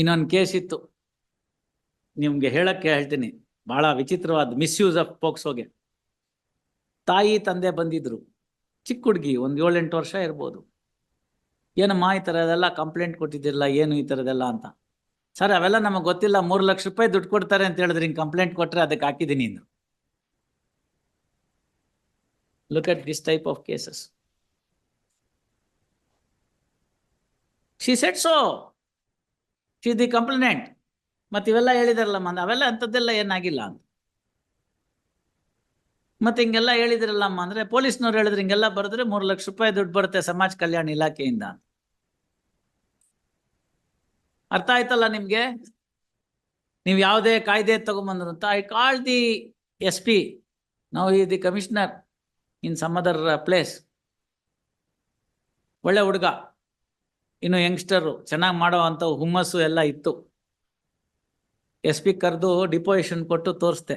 ಇನ್ನೊಂದು ಕೇಸ್ ಇತ್ತು. ನಿಮ್ಗೆ ಹೇಳಕ್ಕೆ ಹೇಳ್ತೀನಿ. ಬಹಳ ವಿಚಿತ್ರವಾದ ಮಿಸ್ಯೂಸ್ ಆಫ್ ಪೋಕ್ಸೋಗೆ. ತಾಯಿ, ತಂದೆ ಬಂದಿದ್ರು. ಚಿಕ್ಕ ಹುಡುಗಿ, ಒಂದು ಏಳೆಂಟು ವರ್ಷ ಇರ್ಬೋದು. ಏನಮ್ಮ ಈ ಥರದೆಲ್ಲ ಕಂಪ್ಲೇಂಟ್ ಕೊಟ್ಟಿದ್ದಿರಲ್ಲ ಏನು ಈ ಥರದೆಲ್ಲ ಅಂತ. ಸರ್, ಅವೆಲ್ಲ ನಮಗೆ ಗೊತ್ತಿಲ್ಲ. ಮೂರು ಲಕ್ಷ ರೂಪಾಯಿ ದುಡ್ಡು ಕೊಡ್ತಾರೆ ಅಂತ ಹೇಳಿದ್ರೆ ಹಿಂಗೆ ಕಂಪ್ಲೇಂಟ್ ಕೊಟ್ಟರೆ ಅದಕ್ಕೆ ಹಾಕಿದ್ದೀನಿ ಇಂದು look at this type of cases she said so she the complaint ಮತ್ತೆ ಇವೆಲ್ಲ ಹೇಳಿದಾರಲ್ಲ ಮಂದ ಅವೆಲ್ಲ ಅಂಥದ್ದೆಲ್ಲ ಏನಾಗಿಲ್ಲ ಅಂತ. ಮತ್ತೆ ಹಿಂಗೆಲ್ಲ ಹೇಳಿದ್ರಲ್ಲಮ್ಮ ಅಂದ್ರೆ ಪೊಲೀಸ್ನವ್ರು ಹೇಳಿದ್ರೆ ಹಿಂಗೆಲ್ಲ ಬರೆದ್ರೆ ಮೂರು ಲಕ್ಷ ರೂಪಾಯಿ ದುಡ್ಡು ಬರುತ್ತೆ ಸಮಾಜ ಕಲ್ಯಾಣ ಇಲಾಖೆಯಿಂದ. ಅರ್ಥ ಆಯ್ತಲ್ಲ ನಿಮ್ಗೆ? ನೀವು ಯಾವುದೇ ಕಾಯ್ದೆ ತಗೊಂಬಂದ್ರು ಅಂತ. I call the S P ನಾವು ಈ the commissioner in some other place ಒಳ್ಳೆ ಹುಡುಗ. ಇನ್ನು ಯಂಗ್ಸ್ಟರು ಚೆನ್ನಾಗಿ ಮಾಡೋ ಅಂತ ಹುಮ್ಮಸ್ಸು ಎಲ್ಲ ಇತ್ತು. ಎಸ್ ಪಿ ಕರೆದು ಡಿಪೋಸಿಷನ್ ಕೊಟ್ಟು ತೋರಿಸ್ದೆ.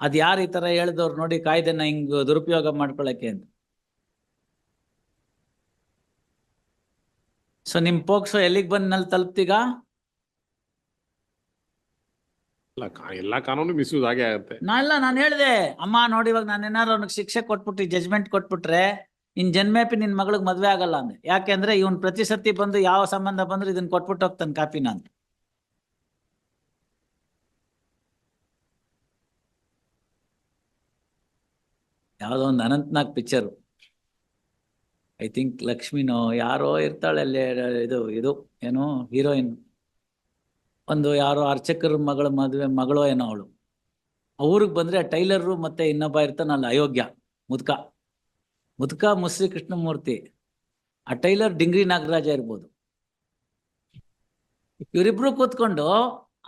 ಅದು ಯಾರು ಈ ಥರ ಹೇಳಿದವ್ರು ನೋಡಿ ಕಾಯ್ದೆನ ಹಿಂಗ್ ದುರುಪಯೋಗ ಮಾಡ್ಕೊಳಕ್ಕೆ ಅಂತ. ಸೊ ನಿಮ್ ಪೋಕ್ಸೋ ಎಲ್ಲಿಗೆ ಬಂದ್ನಲ್ಲಿ ತಲುಪ್ತೀಗ? ಎಲ್ಲಾ ಕಾನೂನು ಮಿಸ್ಯೂಸ್ ಆಗೇ ಆಗುತ್ತೆ. ನಾ ಇಲ್ಲ ನಾನು ಹೇಳಿದೆ ಅಮ್ಮ ನೋಡಿ ಇವಾಗ ನಾನು ಏನಾರು ಅವ್ನಿಗೆ ಶಿಕ್ಷೆ ಕೊಟ್ಬಿಟ್ಟು ಜಜ್ಮೆಂಟ್ ಕೊಟ್ಬಿಟ್ರೆ ಇನ್ ಜನ್ಮೇಪಿ ನಿನ್ ಮಗಳಿಗೆ ಮದ್ವೆ ಆಗಲ್ಲ ಅಂದೆ. ಯಾಕೆಂದ್ರೆ ಇವನ್ ಪ್ರತಿ ಸತಿ ಬಂದು ಯಾವ ಸಂಬಂಧ ಬಂದ್ರು ಇದನ್ನ ಕೊಟ್ಬಿಟ್ಟು ಹೋಗ್ತಾನೆ ಕಾಪಿನ ಅಂತ ಯಾವುದೋ ಒಂದು ಅನಂತ್ನಾಗ್ ಪಿಕ್ಚರ್ ಐ ಥಿಂಕ್ ಲಕ್ಷ್ಮಿನೋ ಯಾರೋ ಇರ್ತಾಳೆ ಅಲ್ಲಿ, ಇದು ಇದು, ಏನು ಹೀರೋಯಿನ್ ಒಂದು ಯಾರೋ ಅರ್ಚಕರ ಮಗಳ ಮದುವೆ, ಮಗಳೋ ಏನೋ ಅವಳು. ಅವ್ರಿಗೆ ಬಂದ್ರೆ ಟೈಲರು ಮತ್ತೆ ಇನ್ನೊಬ್ಬ ಇರ್ತಾನಲ್ಲ ಅಯೋಗ್ಯ, ಮುದ್ಕ. ಮುದ್ಕ ಮುಸ್ರಿ ಕೃಷ್ಣಮೂರ್ತಿ, ಆ ಟೈಲರ್ ಡಿಂಗ್ರಿ ನಾಗರಾಜ ಇರ್ಬೋದು. ಇವರಿಬ್ರು ಕೂತ್ಕೊಂಡು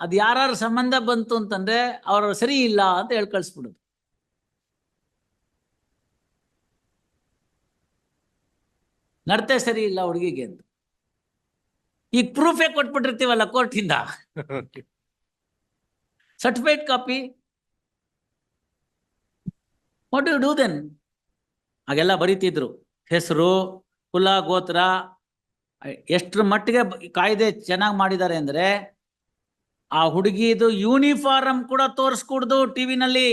ಅದ್ ಯಾರು ಸಂಬಂಧ ಬಂತು ಅಂತಂದ್ರೆ ಅವ್ರ ಸರಿ ಇಲ್ಲ ಅಂತ ಹೇಳಿ ಕಳಿಸ್ಬಿಡುದು. ನಡತೆ ಸರಿ ಇಲ್ಲ ಹುಡುಗಿಗೆ ಅಂತ. ಈಗ ಪ್ರೂಫೇ ಕೊಟ್ಬಿಟ್ಟಿರ್ತೀವಲ್ಲ ಕೋರ್ಟಿಂದ? Certified copy what you do then ಹಾಗೆಲ್ಲ ಬರೀತಿದ್ರು. ಹೆಸರು, ಕುಲ, ಗೋತ್ರ ಎಷ್ಟ್ರ ಮಟ್ಟಿಗೆ ಕಾಯ್ದೆ ಚೆನ್ನಾಗಿ ಮಾಡಿದ್ದಾರೆ ಅಂದ್ರೆ ಆ ಹುಡುಗಿದು ಯೂನಿಫಾರ್ಮ್ ಕೂಡ ತೋರಿಸ್ಕೊಡ್ದು ಟಿವಿನಲ್ಲಿ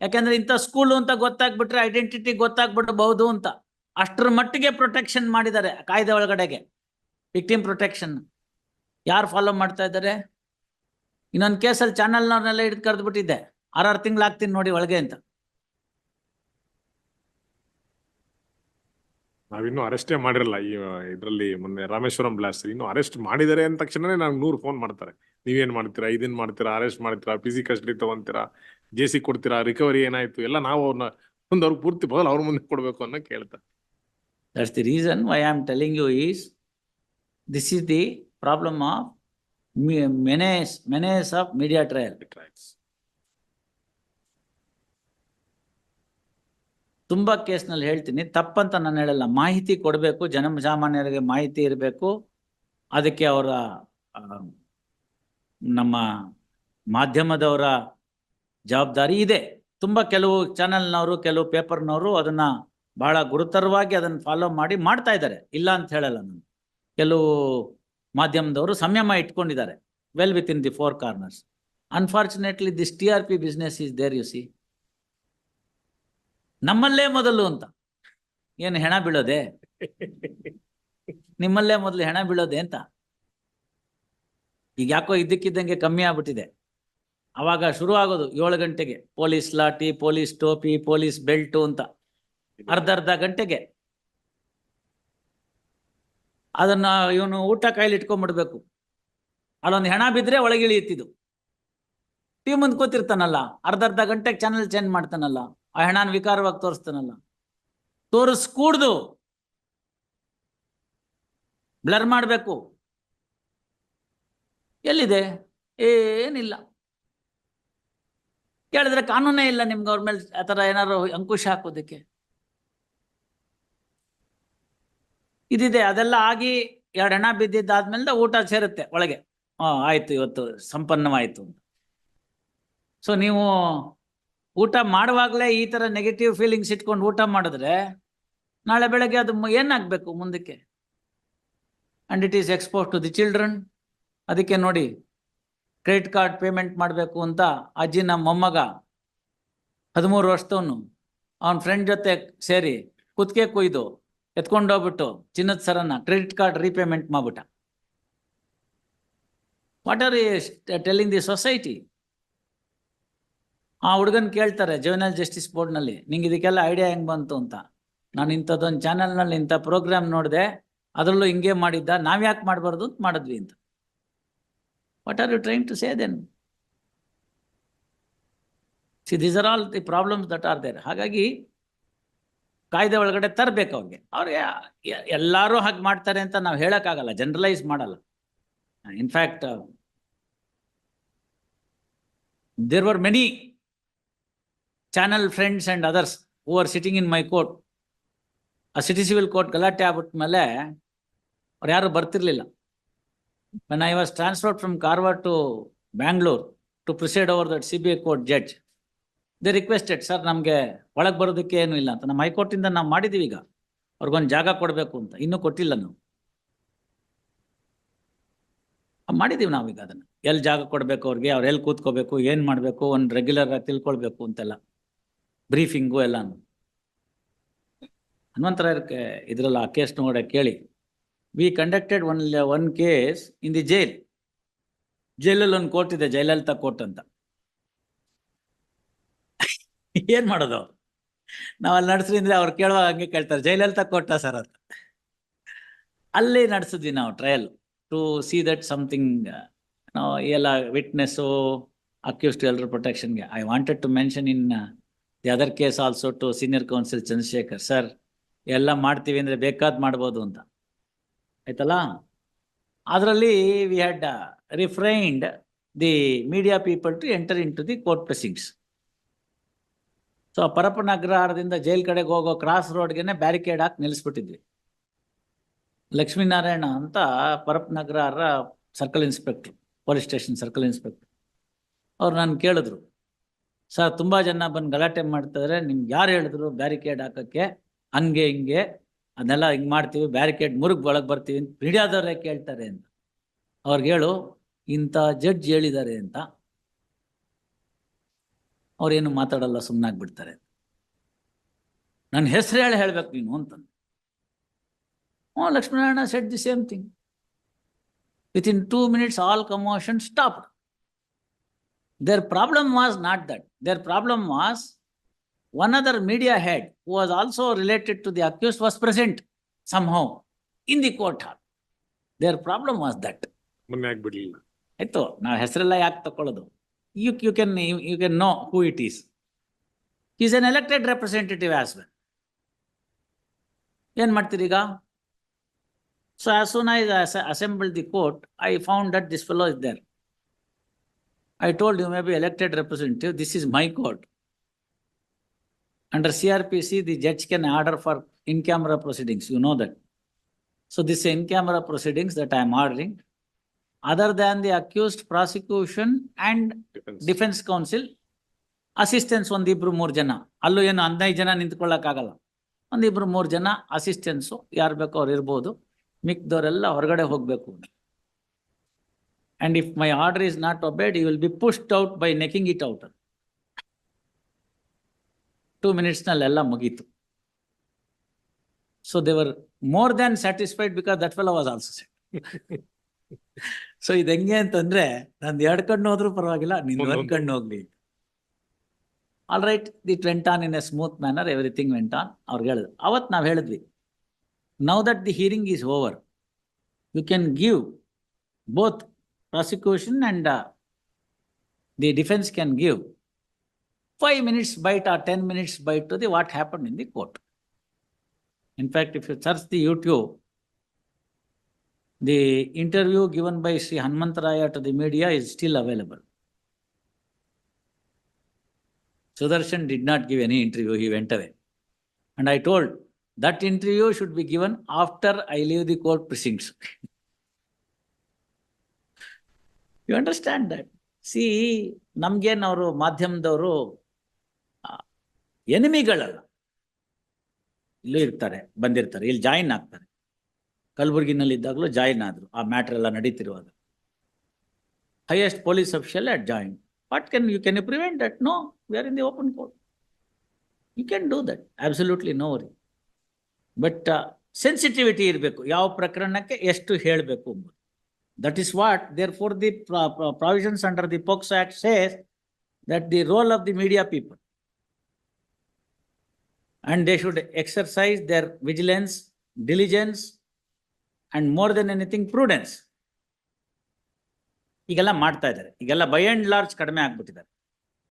ಯಾಕಂದ್ರೆ ಇಂಥ ಸ್ಕೂಲು ಅಂತ ಗೊತ್ತಾಗ್ಬಿಟ್ರೆ ಐಡೆಂಟಿಟಿ ಗೊತ್ತಾಗ್ಬಿಡಬಹುದು ಅಂತ. ಅಷ್ಟರ ಮಟ್ಟಿಗೆ ಪ್ರೊಟೆಕ್ಷನ್ ಮಾಡಿದ್ದಾರೆ ಕಾಯ್ದೆ ಒಳಗಡೆಗೆ. ವಿಕ್ಟಿಮ್ ಪ್ರೊಟೆಕ್ಷನ್ ಯಾರು ಫಾಲೋ ಮಾಡ್ತಾ ಇದ್ದಾರೆ? ಇನ್ನೊಂದು ಕೇಸಲ್ಲಿ ಚಾನಲ್ನವ್ರನ್ನೆಲ್ಲ ಹಿಡಿದು ಕರೆದ್ಬಿಟ್ಟಿದ್ದೆ. ಆರಾರು ತಿಂಗಳು ಆಗ್ತೀನಿ ನೋಡಿ ಒಳಗೆ ಅಂತ. ನಾವಿನ್ನೂ ಅರೆಸ್ಟೇ ಮಾಡಿರಲ್ಲ ಈ ಇದರಲ್ಲಿ ಮೊನ್ನೆ ರಾಮೇಶ್ವರಂ ಬ್ಲಾಸ್ಟ್ ಇನ್ನು ಅರೆಸ್ಟ್ ಮಾಡಿದರೆ ಅಂದ ತಕ್ಷಣನೇ ನಂಗೆ ನೂರು ಫೋನ್ ಮಾಡ್ತಾರೆ. ನೀವೇನ್ ಮಾಡ್ತೀರಾ? ಇದನ್ ಮಾಡ್ತೀರಾ? ಅರೆಸ್ಟ್ ಮಾಡ್ತೀರಾ? ಫಿಸಿ ಕಸ್ಟಡಿ ತಗೊಂತೀರಾ? ಜೆ ಸಿ ಕೊಡ್ತೀರಾ? ರಿಕವರಿ ಏನಾಯ್ತು? ಎಲ್ಲ ನಾವು ಅವ್ರನ್ನ ಒಂದು ಅವ್ರಿಗೆ ಪೂರ್ತಿ ಬದಲು ಅವ್ರ ಮುಂದೆ ಕೊಡ್ಬೇಕು ಅನ್ನೋ ಕೇಳ್ತಾರೆ. That's the reason why I'm telling you is this is the problem of menace menace of media trial ತುಂಬಾ ಕೇಸ್ನಲ್ಲಿ ಹೇಳ್ತೀನಿ, ತಪ್ಪಂತ ನಾನು ಹೇಳಲ್ಲ. ಮಾಹಿತಿ ಕೊಡಬೇಕು ಜನಸಾಮಾನ್ಯರಿಗೆ ಮಾಹಿತಿ ಇರಬೇಕು. ಅದಕ್ಕೆ ಅವರ ನಮ್ಮ ಮಾಧ್ಯಮದವರ ಜವಾಬ್ದಾರಿ ಇದೆ. ತುಂಬಾ ಕೆಲವು ಚಾನೆಲ್ನವರು, ಕೆಲವು ಪೇಪರ್ನವರು ಅದನ್ನ ಬಹಳ ಗುರುತರವಾಗಿ ಅದನ್ನ ಫಾಲೋ ಮಾಡಿ ಮಾಡ್ತಾ ಇದ್ದಾರೆ. ಇಲ್ಲ ಅಂತ ಹೇಳಲ್ಲ ನಾನು. ಕೆಲವು ಮಾಧ್ಯಮದವರು ಸಂಯಮ ಇಟ್ಕೊಂಡಿದ್ದಾರೆ. Well with in the four corners unfortunately this T R P business is there you see ನಮ್ಮಲ್ಲೇ ಮೊದಲು ಅಂತ. ಏನು ಹೆಣ ಬೀಳೋದೆ? ನಿಮ್ಮಲ್ಲೇ ಮೊದಲು ಹೆಣ ಬೀಳೋದೆ ಅಂತ. ಈಗ ಯಾಕೋ ಇದ್ದಕ್ಕಿದ್ದಂಗೆ ಕಮ್ಮಿ ಆಗ್ಬಿಟ್ಟಿದೆ. ಅವಾಗ ಶುರು ಆಗೋದು ಏಳು ಗಂಟೆಗೆ. ಪೊಲೀಸ್ ಲಾಠಿ, ಪೊಲೀಸ್ ಟೋಪಿ, ಪೊಲೀಸ್ ಬೆಲ್ಟು ಅಂತ. ಅರ್ಧ ಅರ್ಧ ಗಂಟೆಗೆ. ಅದನ್ನ ಇವನು ಊಟ ಕಾಯಿಲಿ ಇಟ್ಕೊಂಡ್ಬಿಡ್ಬೇಕು ಅಲ್ಲೊಂದು ಹೆಣ ಬಿದ್ರೆ ಒಳಗಿಳಿಯುತ್ತಿದ್ದು. ಟೀಮ್ ಮುಂದ್ ಕೂತಿರ್ತಾನಲ್ಲ, ಅರ್ಧ ಅರ್ಧ ಗಂಟೆಗೆ ಚಾನಲ್ ಚೇಂಜ್ ಮಾಡ್ತಾನಲ್ಲ. ಆ ಹೆಣನ ವಿಕಾರವಾಗಿ ತೋರಿಸ್ತಾನಲ್ಲ. ತೋರಿಸ್ಕೂಡ್ದು. ಬ್ಲರ್ ಮಾಡಬೇಕು. ಎಲ್ಲಿದೆ? ಏನಿಲ್ಲ. ಕೇಳಿದ್ರೆ ಕಾನೂನೇ ಇಲ್ಲ ನಿಮ್ಗೆ ಅವ್ರ ಮೇಲೆ ಆ ಥರ ಏನಾದ್ರು ಅಂಕುಶ ಹಾಕೋದಕ್ಕೆ. ಇದಿದೆ, ಅದೆಲ್ಲ ಆಗಿ ಎರಡು ಹೆಣ ಬಿದ್ದಿದ್ದಾದ್ಮೇಲೆ ಊಟ ಸೇರುತ್ತೆ ಒಳಗೆ. ಹಾಂ, ಆಯ್ತು, ಇವತ್ತು ಸಂಪನ್ನವಾಯ್ತು ಅಂತ. ಸೊ ನೀವು ಊಟ ಮಾಡುವಾಗಲೇ ಈ ತರ ನೆಗೆಟಿವ್ ಫೀಲಿಂಗ್ಸ್ ಇಟ್ಕೊಂಡು ಊಟ ಮಾಡಿದ್ರೆ ನಾಳೆ ಬೆಳಗ್ಗೆ ಅದು ಏನಾಗಬೇಕು ಮುಂದಕ್ಕೆ? And it is expose to the children ಅದಕ್ಕೆ ನೋಡಿ ಕ್ರೆಡಿಟ್ ಕಾರ್ಡ್ ಪೇಮೆಂಟ್ ಮಾಡಬೇಕು ಅಂತ ಅಜ್ಜಿ ನಮ್ಮ ಮೊಮ್ಮಗ ಹದಿಮೂರು ವರ್ಷದವನು. ಅವನ ಫ್ರೆಂಡ್ ಜೊತೆ ಸೇರಿ ಕುತ್ತಿಗೆ ಕೊಯ್ದು ಎತ್ಕೊಂಡೋಗ್ಬಿಟ್ಟು ಚಿನ್ನದ ಸರನ್ನ ಕ್ರೆಡಿಟ್ ಕಾರ್ಡ್ ರೀಪೇಮೆಂಟ್ ಮಾಡ್ಬಿಟ್ಟ. What are telling the society ಆ ಹುಡುಗನ್ ಕೇಳ್ತಾರೆ ಜುವೆನಲ್ ಜಸ್ಟಿಸ್ ಬೋರ್ಡ್ನಲ್ಲಿ ನಿಂಗೆ ಇದಕ್ಕೆಲ್ಲ ಐಡಿಯಾ ಹೆಂಗ್ ಬಂತು ಅಂತ? ನಾನು ಇಂಥದ್ದೊಂದು ಚಾನೆಲ್ನಲ್ಲಿ ಇಂಥ ಪ್ರೋಗ್ರಾಮ್ ನೋಡಿದೆ, ಅದರಲ್ಲೂ ಹಿಂಗೆ ಮಾಡಿದ್ದ, ನಾವ್ ಯಾಕೆ ಮಾಡಬಾರ್ದು ಅಂತ ಮಾಡಿದ್ವಿ ಅಂತ. What are you train to say then see these are all the problems that are there ಹಾಗಾಗಿ, ಕಾಯ್ದೆ ಒಳಗಡೆ ತರಬೇಕು ಅವ್ರಿಗೆ. ಅವ್ರಿಗೆ ಎಲ್ಲಾರು ಹಾಗೆ ಮಾಡ್ತಾರೆ ಅಂತ ನಾವು ಹೇಳೋಕ್ಕಾಗಲ್ಲ ಜನರಲೈಸ್ ಮಾಡಲ್ಲ. In fact there were many channel friends and others who are sitting in my court ಆ ಸಿಟಿ ಸಿವಿಲ್ ಕೋರ್ಟ್ ಗಲಾಟೆ ಆಗ್ಬಿಟ್ಮೇಲೆ ಅವ್ರು ಯಾರು ಬರ್ತಿರ್ಲಿಲ್ಲ. When I was transferred from Karwar to Bangalore to preside over that CBI court judge they requested sir ನಮಗೆ ಒಳಗೆ ಬರೋದಕ್ಕೆ ಏನು ಇಲ್ಲ ಅಂತ. ನಮ್ಮ ಹೈಕೋರ್ಟಿಂದ ನಾವು ಮಾಡಿದ್ದೀವಿ ಈಗ. ಅವ್ರಿಗೊಂದು ಜಾಗ ಕೊಡಬೇಕು ಅಂತ. ಇನ್ನೂ ಕೊಟ್ಟಿಲ್ಲ ನಾವು. ಮಾಡಿದ್ದೀವಿ ನಾವೀಗ ಅದನ್ನ. ಎಲ್ಲಿ ಜಾಗ ಕೊಡಬೇಕು ಅವ್ರಿಗೆ? ಅವ್ರು ಎಲ್ಲಿ ಕೂತ್ಕೋಬೇಕು? ಏನು ಮಾಡಬೇಕು? ಒಂದು ರೆಗ್ಯುಲರ್ ಆಗಿ ತಿಳ್ಕೊಳ್ಬೇಕು ಅಂತೆಲ್ಲ. ಬ್ರೀಫಿಂಗು ಎಲ್ಲ ಹನುಮಂತರಾಯರ್ಗೆ ಇದ್ರಲ್ಲ ಆ ಕೇಸ್ ನೋಡ ಕೇಳಿ we conducted one one case in the jail ಜೈಲಲ್ಲಿ ಒಂದು ಕೋರ್ಟ್ ಇದೆ, ಜಯಲಲಿತಾ ಕೋರ್ಟ್ ಅಂತ. ಏನ್ ಮಾಡೋದು? ನಾವಲ್ಲಿ ನಡೆಸ್ರಿ ಅಂದ್ರೆ ಅವ್ರು ಕೇಳುವಾಗ ಹಂಗೆ ಕೇಳ್ತಾರೆ, ಜಯಲಲಿತಾ ಕೋರ್ಟ ಸರ್? ಅಂತ. ಅಲ್ಲಿ ನಡೆಸಿದ್ವಿ ನಾವು trial to see that something ನಾವು ಎಲ್ಲ ವಿಟ್ನೆಸ್ಸು ಅಕ್ಯೂಸ್ಡ್ ಎಲ್ರ ಪ್ರೊಟೆಕ್ಷನ್ಗೆ I wanted to mention in the other case also to senior counsel Chandrashekar sir ಎಲ್ಲ ಮಾಡ್ತೀವಿ ಅಂದ್ರೆ ಬೇಕಾದ್ ಮಾಡ್ಬೋದು ಅಂತ. ಆಯ್ತಲ್ಲ? ಅದರಲ್ಲಿ we had refrained the media people to enter in to the court proceedings so Parappana ಅಗ್ರಹಾರದಿಂದ ಜೈಲ್ ಕಡೆಗೆ ಹೋಗೋ ಕ್ರಾಸ್ ರೋಡ್ಗೆನೆ ಬ್ಯಾರಿಕೇಡ್ ಹಾಕಿ ನಿಲ್ಲಿಸ್ಬಿಟ್ಟಿದ್ವಿ ಲಕ್ಷ್ಮೀನಾರಾಯಣ ಅಂತ Parappana Agrahara circle inspector police station circle inspector ಅವ್ರು ನಾನು ಕೇಳಿದ್ರು. ಸರ್ ತುಂಬಾ ಜನ ಬಂದು ಗಲಾಟೆ ಮಾಡ್ತಿದ್ರೆ. ನಿಮ್ಗೆ ಯಾರು ಹೇಳಿದ್ರು ಬ್ಯಾರಿಕೇಡ್ ಹಾಕಕ್ಕೆ? ಹಂಗೆ, ಹಿಂಗೆ. ಅದನ್ನೆಲ್ಲ ಹಿಂಗ್ ಮಾಡ್ತೀವಿ. ಬ್ಯಾರಿಕೇಡ್ ಮುರುಗ್ ಒಳಗೆ ಬರ್ತೀವಿ ಅಂತ ಮೀಡಿಯಾದವರೇ ಕೇಳ್ತಾರೆ ಅಂತ. ಅವ್ರಿಗೆ ಹೇಳು, ಇಂಥ ಜಡ್ಜ್ ಹೇಳಿದ್ದಾರೆ ಅಂತ. ಅವ್ರೇನು ಮಾತಾಡಲ್ಲ ಸುಮ್ಮನಾಗ್ಬಿಡ್ತಾರೆ ನನ್ನ ಹೆಸರು ಹೇಳಿ ಹೇಳ್ಬೇಕು ನೀನು ಅಂತ ಹ್ಞೂ Lakshminarayana said the same thing with in two minutes all commotion stop there problem was not that there problem was one other media head who was also related to the accused was present somehow in the court hall. Their problem was that. ಮೊನ್ನೆ ಆಗ್ಬಿಡ್ಲಿಲ್ಲ. ಆಯ್ತು ನಾವು ಹೆಸರೆಲ್ಲ ಯಾಕೆ ತಕೊಳ್ಳೋದು? You you can you can know who it is is an elected representative as well ಏನ್ ಮಾಡ್ತೀರಿ ಈಗ? So as soon I assemble the court I found that this fellow is there I told you may be elected representative, this is my court. Under CRPC, the judge can order for in-camera proceedings, you know that. So this in-camera proceedings that I am ordering, other than the accused prosecution and Defense. counsel, assistance ಒಂದಿಬ್ರು ಮೂರು ಜನ ಅಲ್ಲೂ ಏನು ಹದಿನೈದು ಜನ ನಿಂತ್ಕೊಳ್ಳೋಕ್ಕಾಗಲ್ಲ ಒಂದಿಬ್ರು ಮೂರು ಜನ assistance ಯಾರು ಬೇಕೋ ಅವ್ರು ಇರ್ಬೋದು ಮಿಕ್ದವರೆಲ್ಲ ಹೊರಗಡೆ ಹೋಗ್ಬೇಕು and if my order is not obeyed you will be pushed out by necking it out two ಮಿನಿಟ್ಸ್ನಲ್ಲೆಲ್ಲ ಮುಗೀತು so they were more than satisfied because that fellow was also set so ಇದು ಹೆಂಗೆ ಅಂತಂದ್ರೆ ನಂದು ಎರಡು ಕಣ್ಣು ಹೋದ್ರೂ ಪರವಾಗಿಲ್ಲ ನಿಂದು ಒಂದೊಂದು. ಒಂದ್ ಕಣ್ಣು ಹೋಗ್ಲಿ all right it went on in a smooth manner everything went on ಅವ್ರಿಗೆ ಹೇಳಿದ್ರು ಅವತ್ ನಾವ್ ಹೇಳಿದ್ವಿ now that the hearing is over you can give both prosecution and uh, the defense can give five minutes bite or ten minutes bite to the what happened in the court. In fact, if you search the YouTube, the interview given by Sri Hanmantaraya to the media is still available. Sudarshan did not give any interview, he went away. And I told that interview should be given after I leave the court precincts. You understand that see ನಮ್ಗೇನು ಅವರು ಮಾಧ್ಯಮದವರು ಎನಿಮಿಗಳಲ್ಲ. ಇಲ್ಲೂ ಇರ್ತಾರೆ, ಬಂದಿರ್ತಾರೆ, ಇಲ್ಲಿ join ಆಗ್ತಾರೆ. ಕಲಬುರಗಿನಲ್ಲಿ ಇದ್ದಾಗಲೂ join ಆದರು, ಆ ಮ್ಯಾಟರ್ ಎಲ್ಲ ನಡೀತಿರುವಾಗ. Highest police official at join what can you can you prevent that no we are in the open court you can do that absolutely no worry but sensitivity ಇರಬೇಕು, ಯಾವ ಪ್ರಕರಣಕ್ಕೆ ಎಷ್ಟು ಹೇಳಬೇಕು ಎಂಬುದು is what there for the provisions under the POCSO act says that the role of the media people and they should exercise their vigilance, diligence, and more than anything prudence. ಈಗೆಲ್ಲ ಮಾಡ್ತಾ ಇದ್ದಾರೆ. ಈಗೆಲ್ಲ ಬೈ ಅಂಡ್ ಲಾರ್ಜ್ ಕಡಿಮೆ ಆಗ್ಬಿಟ್ಟಿದ್ದಾರೆ.